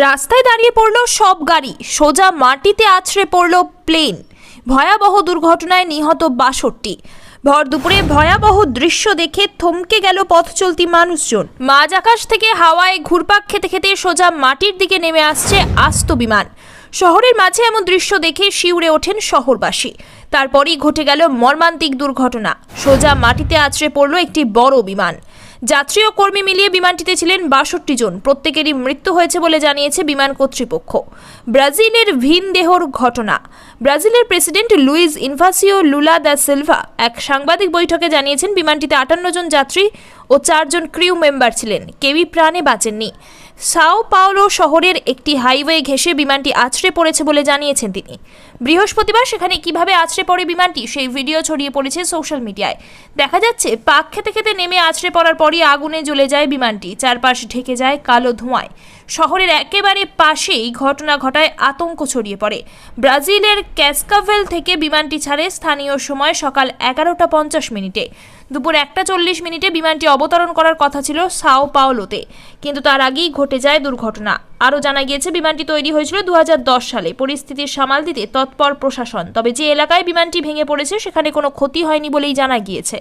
রাস্তায় দাঁড়িয়ে পড়ল সব গাড়ি। সোজা মাটিতে আছড়ে পড়ল প্লেন। ভয়াবহ দুর্ঘটনায় নিহত বাষট্টি। ভর দুপুরে ভয়াবহ দৃশ্য দেখে থমকে গেল পথ চলতি মানুষজন। মাঝ আকাশ থেকে হাওয়ায় ঘুরপাক খেতে খেতে সোজা মাটির দিকে নেমে আসছে আস্ত বিমান। শহরের মাঝে এমন দৃশ্য দেখে শিউরে ওঠেন শহরবাসী। তারপরই ঘটে গেল মর্মান্তিক দুর্ঘটনা। সোজা মাটিতে আছড়ে পড়ল একটি বড় বিমান। যাত্রী ও কর্মী মিলিয়ে বিমানটিতে ছিলেন বাষট্টি জন। প্রত্যেকেরই মৃত্যু হয়েছে বলে জানিয়েছে বিমান কর্তৃপক্ষ। ব্রাজিলের ভিন দেহর ঘটনা। ব্রাজিলের president Luiz Inacio Lula da Silva এক সাংবাদিক বৈঠকে জানিয়েছেন, বিমানটিতে আটান্ন জন যাত্রী ও চারজন ক্রিউ মেম্বার ছিলেন। কেউই প্রাণে বাঁচেননি। সাও পাওলো শহরের একটি হাইওয়ে ঘেঁষে বিমানটি আছড়ে পড়েছে বলে জানিয়েছেন তিনি। বৃহস্পতিবার সেখানে কীভাবে আছড়ে পড়ে বিমানটি সেই ভিডিও ছড়িয়ে পড়েছে সোশ্যাল মিডিয়ায়। দেখা যাচ্ছে, পাক খেতে খেতে নেমে আছড়ে পড়ার পরই আগুনে জ্বলে যায় বিমানটি। চারপাশ ঢেকে যায় কালো ধোঁয়ায়। শহরের একেবারে পাশেই ঘটনা ঘটায় আতঙ্ক ছড়িয়ে পড়ে। ব্রাজিলের ক্যাসকাভেল থেকে বিমানটি ছাড়ে স্থানীয় সময় সকাল এগারোটা পঞ্চাশ মিনিটে। দুপুর একটা চল্লিশ মিনিটে বিমানটি অবতরণ করার কথা ছিল সাও পাওলোতে। কিন্তু তার আগেই ঘটে যায় দুর্ঘটনা। আরও জানা গিয়েছে, বিমানটি তৈরি হয়েছিল দু হাজার দশ সালে। পরিস্থিতির সামাল দিতে তৎপর প্রশাসন। তবে যে এলাকায় বিমানটি ভেঙে পড়েছে, সেখানে কোনো ক্ষতি হয়নি বলেই জানা গিয়েছে।